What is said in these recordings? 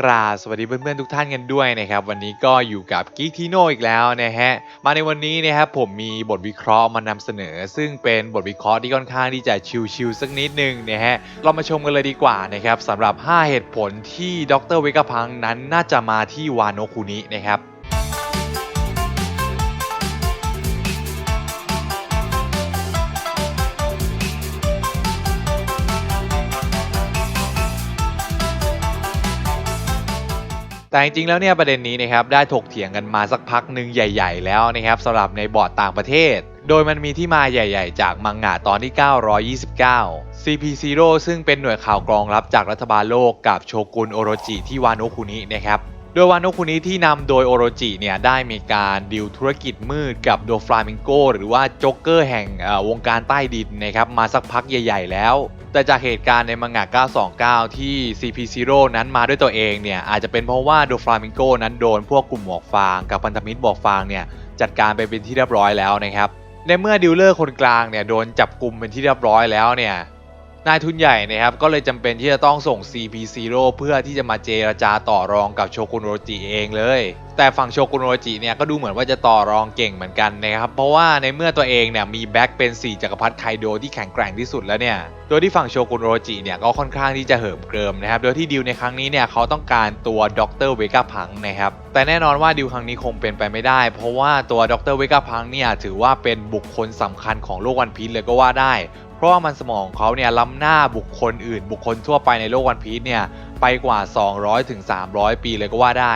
กราบสวัสดีเพื่อนๆทุกท่านกันด้วยนะครับ วันนี้ก็อยู่กับกิ๊กทีโนอีกแล้วนะฮะมาในวันนี้นะครับผมมีบทวิเคราะห์มานำเสนอ ซึ่งเป็นบทวิเคราะห์ที่ค่อนข้างที่จะชิลๆสักนิดนึงนะฮะเรามาชมกันเลยดีกว่านะครับสำหรับ 5 เหตุผลที่ดรเวกพังนั้นน่าจะมาที่วานโนคุนินะครับ แต่จริงๆแล้วเนี่ยประเด็นนี้นะครับได้ถกเถียงกันมาสักพักหนึ่งใหญ่ ๆ แล้วนะครับสำหรับในบอร์ดต่างประเทศ โดยมันมีที่มาใหญ่ ๆ จากมังงะตอนที่ 929 CP0 ซึ่งเป็นหน่วยข่าวกรองลับจากรัฐบาลโลกกับโชกุนโอโรจิที่วาโอคุนินะครับ โดยวาโนคุนิที่นำโดยโอโรจิเนี่ยได้มีการดิวธุรกิจมืดกับโดฟลามิงโกหรือว่าโจ๊กเกอร์แห่งวงการใต้ดินนะครับมาสักพักใหญ่ ๆ แล้ว แต่จากเหตุการณ์ในมังงะ 929 ที่ CP0 นั้นมาด้วยตัวเองเนี่ยอาจจะเป็นเพราะว่าโดฟลามิงโกนั้นโดนพวกกลุ่มหมวกฟางกับพันธมิตรหมวกฟางเนี่ยจัดการไปเป็นที่เรียบร้อยแล้วนะครับในเมื่อดิวเลอร์คนกลางเนี่ยโดนจับกลุ่มเป็นที่เรียบร้อยแล้วเนี่ย นายทุนใหญ่นะครับก็เลยจำเป็นที่จะต้องส่ง CP0 เพื่อที่จะมาเจรจาต่อรองกับโชกุนโรจิเองเลย แต่ฝั่งโชกุนโรจิเนี่ยก็ดูเหมือนว่าจะต่อรองเก่งเหมือนกันนะครับเพราะว่าในเมื่อตัวเองเนี่ยมีแบ็คเป็น 4จักรพรรดิไคโดที่แข็งแกร่งที่สุดแล้วเนี่ยโดยที่ฝั่งโชกุนโรจิเนี่ยก็ค่อนข้างที่จะเหิมเกริมนะครับโดยที่ดิวในครั้งนี้เนี่ยเขาต้องการตัวดรเวกาพังนะครับแต่แน่นอนว่าดิวครั้งนี้คงเป็นไปไม่ได้ เพราะว่าตัวดรเวกาพังเนี่ยถือว่าเป็นบุคคลสำคัญของโลกวันพีชเลยก็ว่าได้ ราะว่ามันสมองของเขาเนี่ยล้ำหน้าบุคคลอื่น บุคคลทั่วไปในโลกวันพีซเนี่ยไปกว่า 200ถึงปีเลยก็ว่าได้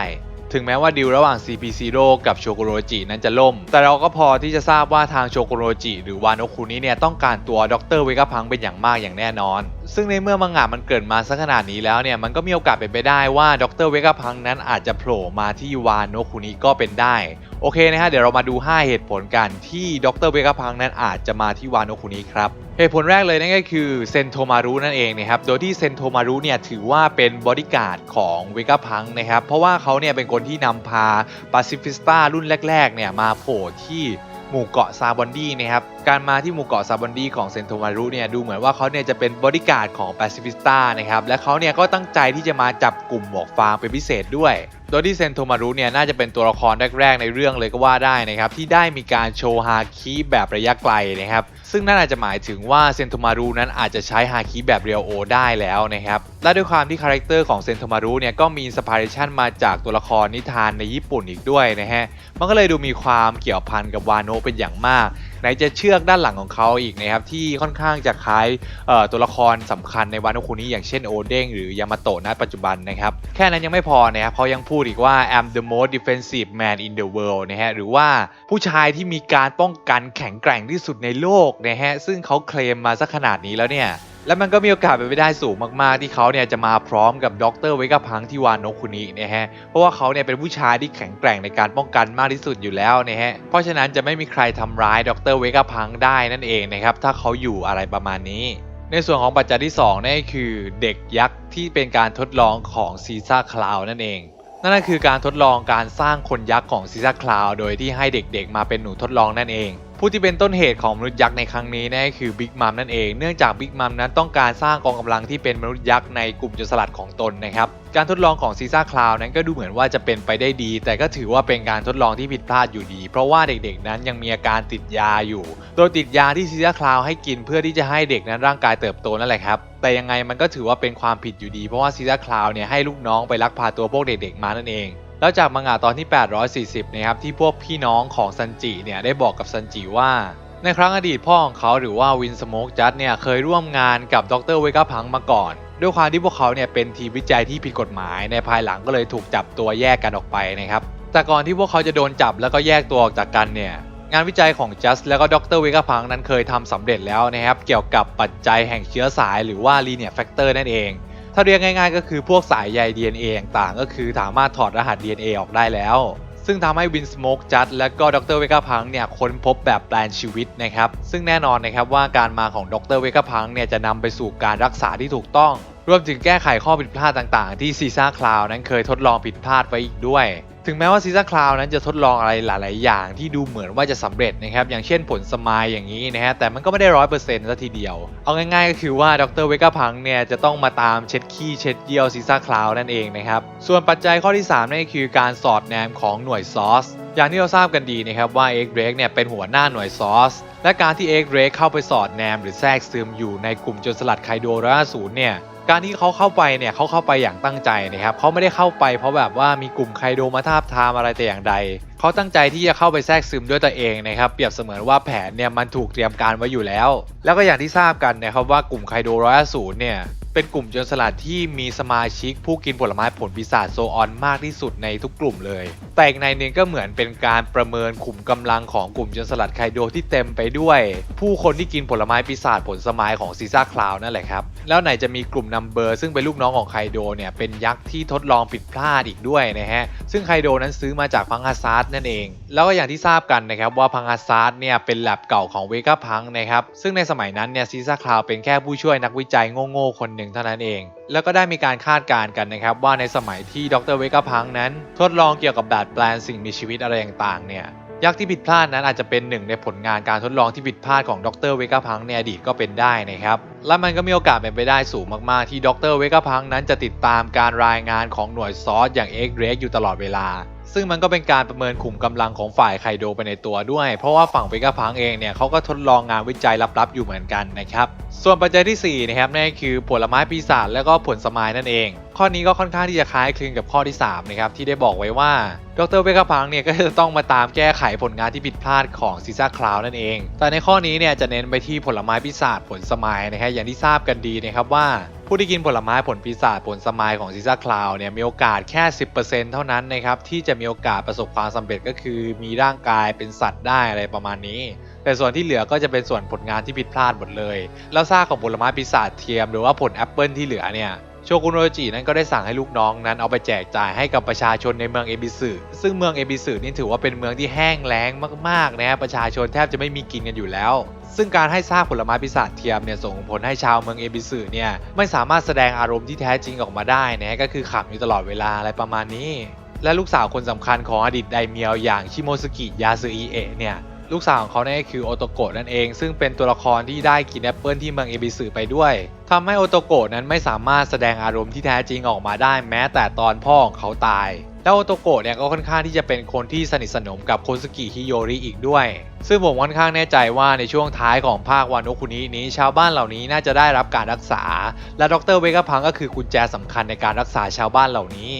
ถึงแม้ว่าดีลระหว่าง CP0 กับโชกุโรจินั้นจะล่ม แต่เราก็พอที่จะทราบว่าทางโชกุโรจิหรือวานโอคุนี้เนี่ยต้องการตัวดรเวกาพังเป็นอย่างมากอย่างแน่นอน ซึ่งในเมื่อมังงะมันเกิดมาสักขนาดนี้แล้วเนี่ยมันก็มีโอกาสเป็นไปได้ว่าดรเวกาพังนั้นอาจจะโผล่มาที่วานโนคุนิก็เป็นได้ โอเคนะฮะเดี๋ยวเรามาดู 5 เหตุผลกันที่ดรเวกาพังนั้นอาจจะมาที่วานโนคุนิครับเหตุผลแรกเลยนั่นก็คือเซนโทมารุนั่นเองนะครับโดยที่เซนโทมารุเนี่ยถือว่าเป็นบอดี้การ์ดของเวกาพังนะครับเพราะว่าเขาเนี่ยเป็นคนที่นำพาปาซิฟิสตารุ่นแรกๆเนี่ยมาโผล่ที่ หมู่เกาะซาบอนดีนะครับการมาที่หมู่เกาะซาบอนดีของเซนโทมารุเนี่ยดูเหมือนว่าเขาเนี่ยจะเป็นบริการของแปซิฟิสตานะครับและเขาเนี่ยก็ตั้งใจที่จะมาจับกลุ่มหมวกฟางเป็นพิเศษด้วย โดยที่เซนโทมารุเนี่ยน่าจะเป็นตัวละครแรกๆในเรื่องเลยก็ว่าได้นะครับที่ได้มีการโชว์ฮาคิแบบระยะไกลนะครับ ซึ่งนั่นอาจจะหมายถึงว่าเซนโทมารุนั้นอาจจะใช้ฮาคิแบบเรียวโอได้แล้วนะครับ และด้วยความที่คาแรคเตอร์ของเซนโทมารุเนี่ยก็มีสปิเดชันมาจากตัวละครนิทานในญี่ปุ่นอีกด้วยนะฮะ มันก็เลยดูมีความเกี่ยวพันกับวานโนะเป็นอย่างมาก ไหนจะเชือกด้านหลังของเขาอีกนะครับที่ค่อนข้างจะคล้ายตัวละครสำคัญในวานุคุนี้อย่างเช่นโอเด้งหรือยามาโตะณปัจจุบันนะครับแค่นั้นยังไม่พอนะครับเขายังพูดอีกว่า I'm the most defensive man in the world นะฮะหรือว่าผู้ชายที่มีการป้องกันแข็งแกร่งที่สุดในโลกนะฮะซึ่งเขาเคลมมาสักขนาดนี้แล้วเนี่ย และมันก็มีโอกาสเป็นไปได้สูงมากๆ ที่เขาเนี่ยจะมาพร้อมกับดรเวกาพังที่วานโนคุนินะฮะ เพราะว่าเขาเนี่ยเป็นผู้ชายที่แข็งแกร่งในการป้องกันมากที่สุดอยู่แล้วนะฮะ เพราะฉะนั้นจะไม่มีใครทำร้ายดรเวกาพังได้นั่นเองนะครับ ถ้าเขาอยู่อะไรประมาณนี้ ในส่วนของปัจจัยที่2นั่นคือเด็กยักษ์ที่เป็นการทดลองของซีซ่าคลาวนั่นเองนั่นก็คือการทดลองการสร้างคนยักษ์ของซีซ่าคลาวโดยที่ให้เด็กๆมาเป็นหนูทดลองนั่นเอง ผู้ที่เป็นต้นเหตุของมนุษย์ยักษ์ในครั้งนี้นั่คือบิ๊กมัมนั่นเองเนื่องจากบิ๊กมัมนั้นต้องการสร้างกองกำลังที่เป็นมนุษย์ยักษ์ในกลุ่มจสลัดของตนนะครับการทดลองของซีซ่าคลาวนั้นก็ดูเหมือนว่าจะเป็นไปได้ดี แต่ก็ถือว่าเป็นการทดลองที่ผิดพลาดอยู่ดี เพราะว่าเด็กๆ นั้นยังมีอาการติดยาอยู่ โดยติดยาที่ซีซ่าคลาวให้กินเพื่อที่จะให้เด็กนั้นร่างกายเติบโตนั่นแหละครับแต่ยังไงมันก็ถือว่าเป็นความผิดอยู่ดี เพราะว่าซีซ่าคลาวเนี่ยให้ลูกน้องไปลักพาตัวพวกเด็กๆมานั่นเอง แล้วจากมังงะตอนที่ 840 นะครับที่พวกพี่น้องของซันจิเนี่ยได้บอกกับซันจิว่าในครั้งอดีตพ่อของเขาหรือว่าวินสโมกจัดเนี่ยเคยร่วมงานกับดรเวกาพังมาก่อน ด้วยความที่พวกเขาเนี่ยเป็นทีมวิจัยที่ผิดกฎหมาย ในภายหลังก็เลยถูกจับตัวแยกกันออกไปนะครับแต่ก่อนที่พวกเขาจะโดนจับแล้วก็แยกตัวออกจากกันเนี่ยงานวิจัยของจัสแล้วก็ดรเวกาพังนั้นเคยทำสำเร็จแล้วนะครับเกี่ยวกับปัจจัยแห่งเชื้อสายหรือว่า linear factor นั่นเอง ถ้าเรียกง่าย ๆ ก็คือพวกสายใย DNA ต่างๆก็คือสามารถถอดรหัส DNA ออกได้แล้วซึ่งทำให้วินสโมกจัดและก็ดรเวกาพังเนี่ยค้นพบแบบแปลนชีวิตนะครับ ซึ่งแน่นอนนะครับว่าการมาของดรเวกาพังเนี่ยจะนำไปสู่การรักษาที่ถูกต้อง รวมถึงแก้ไขข้อผิดพลาดต่างๆ ที่ซีซ่าคลาวนั้นเคยทดลองผิดพลาดไว้อีกด้วย ถึงแม้ว่าซีซ่าคลาวนั้นจะทดลองอะไรหลาย ๆ อย่างที่ดูเหมือนว่าจะสำเร็จนะครับ อย่างเช่นผลสมายอย่างนี้นะฮะ แต่มันก็ไม่ได้ร้อยเปอร์เซ็นต์ซะทีเดียว เอาง่าย ๆ ก็คือว่าดรเวกาพังเนี่ยจะต้องมาตามเช็ดขี้เช็ดเยี่ยวซีซ่าคลาวนั่นเองนะครับ ส่วนปัจจัยข้อที่3นั่นคือการสอดแนมของหน่วยซอสอย่างที่เราทราบกันดีนะครับว่าเอ็กเรกเนี่ยเป็นหัวหน้าหน่วยซอสและการที่เอ็กเรกเข้าไปสอดแนมหรือแทรกซึมอยู่ในกลุ่มโจรสลัดไคโดร้อยศูนย์เนี่ย การที่เขาเข้าไปเนี่ยเขาเข้าไปอย่างตั้งใจนะครับเขาไม่ได้เข้าไป เพราะแบบว่ามีกลุ่มไคโดมาทาบทามอะไรแต่อย่างใดเขาตั้งใจที่จะเข้าไปแทรกซึมด้วยตัวเองนะครับเปรียบเสมือนว่าแผนเนี่ยมันถูกเตรียมการไว้อยู่แล้ว แล้วก็อย่างที่ทราบกันนะครับว่ากลุ่มไคโดร้อยศูนย์เนี่ย เป็นกลุ่มโจรสลัดที่มีสมาชิกผู้กินผลไม้ผลปีศาจโซออนมากที่สุดในทุกกลุ่มเลย แต่อีกในหนึ่งก็เหมือนเป็นการประเมินขุมกำลังของกลุ่มโจรสลัดไคโดที่เต็มไปด้วย ผู้คนที่กินผลไม้ปีศาจผลสมายของซีซ่าคลาวนั่นแหละครับ แล้วไหนจะมีกลุ่มนัมเบอร์ซึ่งเป็นลูกน้องของไคโดเนี่ยเป็นยักษ์ที่ทดลองผิดพลาดอีกด้วยนะฮะ ซึ่งไคโดนั้นซื้อมาจากพังฮาซาร์ดนั่นเอง แล้วก็อย่างที่ทราบกันนะครับว่าพังฮาซาร์ดเนี่ยเป็นแลบเก่าของเวก้าพังนะครับซึ่งในสมัยนั้นเนี่ยซีซ่าคลาวเป็นแค่ผู้ช่วยนักวิจัยโง่ๆคนหนึ่งเท่านั้นเอง แล้วก็ได้มีการคาดการณ์กันนะครับว่าในสมัยที่ดรเวก้าพังนั้น ทดลองเกี่ยวกับดัดแปลงสิ่งมีชีวิตอะไรต่างๆเนี่ยยักษ์ที่ผิดพลาดนั้นอาจจะเป็นหนึ่งในผลงานการทดลองที่ผิดพลาดของดรเวก้าพังในอดีตก็เป็นได้นะครับ และมันก็มีโอกาสเป็นไปได้สูงมากๆ ที่ดรเวก้าพังนั้นจะติดตามการรายงานของหน่วยซอสอย่างเอ็กเรกอยู่ตลอดเวลา ซึ่งมันก็เป็นการประเมินขุมกำลังของฝ่ายไคโดไปในตัวด้วย เพราะว่าฝั่งเวก้าพังเองเนี่ยเขาก็ทดลองงานวิจัยลับๆอยู่เหมือนกันนะครับ ส่วนปัจจัยที่4นะครับนั่นคือผลไม้ปีศาจและก็ผลสมายนั่นเอง ข้อนี้ก็ค่อนข้างที่จะคล้ายคลึงกับข้อที่3นะครับที่ได้บอกไว้ว่าดรเวกาพังเนี่ยก็จะต้องมาตามแก้ไขผลงานที่ผิดพลาดของซีซ่าคลาวนั่นเอง แต่ในข้อนี้เนี่ยจะเน้นไปที่ผลไม้ปีศาจผลสมายนะฮะอย่างที่ทราบกันดีนะครับว่า ผู้ที่กินผลไม้ผลปีศาจผลสมายของซีซ่าคลาวเนี่ยมีโอกาสแค่ 10%เท่านั้นนะครับที่จะมีโอกาสประสบความสำเร็จก็คือมีร่างกายเป็นสัตว์ได้อะไรประมาณนี้ แต่ส่วนที่เหลือก็จะเป็นส่วนผลงานที่ผิดพลาดหมดเลย แล้วซากของผลไม้ปีศาจเทียม หรือว่าผลแอปเปิลที่เหลือเนี่ย โชกุนโรจินั้นก็ได้สั่งให้ลูกน้องนั้นเอาไปแจกจ่ายให้กับประชาชนในเมืองเอบิสึซึ่งเมืองเอบิสึนี่ถือว่าเป็นเมืองที่แห้งแล้งมากๆนะประชาชนแทบจะไม่มีกินกันอยู่แล้ว ซึ่งการให้ซากผลไม้ปีศาจเทียมเนี่ยส่งผลให้ชาวเมืองเอบิสึเนี่ยไม่สามารถแสดงอารมณ์ที่แท้จริงออกมาได้นะก็คือขังอยู่ตลอดเวลาอะไรประมาณนี้และลูกสาวคนสำคัญของอดีตไดเมียวอย่างชิโมซุกิยาซึอิเอะเนี่ย ลูกสาวของเขาเนี่ยคือโอโตโกะนั่นเอง ซึ่งเป็นตัวละครที่ได้กินแอปเปิลที่เมืองเอบิสึไปด้วยทำให้โอโตโกะนั้นไม่สามารถแสดงอารมณ์ที่แท้จริงออกมาได้แม้แต่ตอนพ่อของเขาตายแล้วโอโตโกะเนี่ยก็ค่อนข้างที่จะเป็นคนที่สนิทสนมกับโคซุกิฮิโยริอีกด้วย ซึ่งผมค่อนข้างแน่ใจว่าในช่วงท้ายของภาควานุคุนินี้ ชาวบ้านเหล่านี้น่าจะได้รับการรักษา และดรเวกาพังก็คือกุญแจสำคัญในการรักษาชาวบ้านเหล่านี้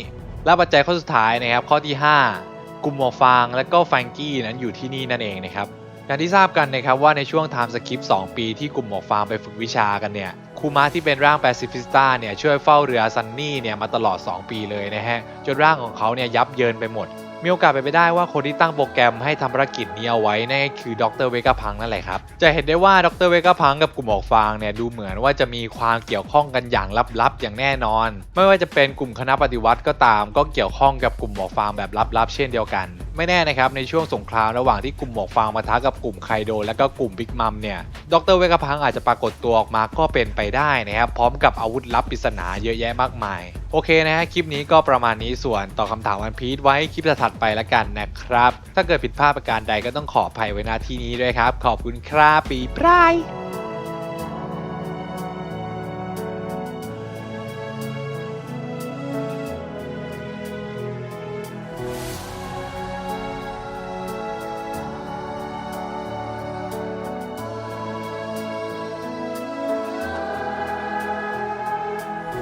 และปัจจัยข้อสุดท้ายนะครับข้อที่ 5 กลุ่มหมอฟางและก็แฟรงกี้นั้นอยู่ที่นี่นั่นเองนะครับอย่างที่ทราบกันนะครับว่าในช่วงไทม์สคริปต์2ปีที่กลุ่มหมอฟางไปฝึกวิชากันเนี่ยคูมาที่เป็นร่างแปซิฟิสต้าเนี่ยช่วยเฝ้าเรือซันนี่เนี่ยมาตลอด 2 ปีเลยนะฮะจนร่างของเขาเนี่ยยับเยินไปหมด มีโอกาสเป็นไปได้ว่าคนที่ตั้งโปรแกรมให้ทำภารกิจนี้เอาไว้นั่นก็คือดรเวกาพังนั่นแหละครับ จะเห็นได้ว่าดรเวกาพังกับกลุ่มหมอกฟางเนี่ยดูเหมือนว่าจะมีความเกี่ยวข้องกันอย่างลับๆอย่างแน่นอน ไม่ว่าจะเป็นกลุ่มคณะปฏิวัติก็ตาม ก็เกี่ยวข้องกับกลุ่มหมอกฟางแบบลับๆ เช่นเดียวกัน ไม่แน่นะครับในช่วงสงครามระหว่างที่กลุ่มหมอกฟางมาท้ากับกลุ่มไคโดและก็กลุ่มบิ๊กมัมเนี่ยดรเวกพังอาจจะปรากฏตัวออกมาก็เป็นไปได้นะครับพร้อมกับอาวุธลับปริศนาเยอะแยะมากมาย โอเคนะฮะคลิปนี้ก็ประมาณนี้ส่วนต่อบคำถามวันพีทไว้คลิปถัดไปละกันนะครับ ถ้าเกิดผิดพลาดประการใดก็ต้องขออภัยไว้ณที่นี้ด้วยครับ ขอบคุณครับปีปราย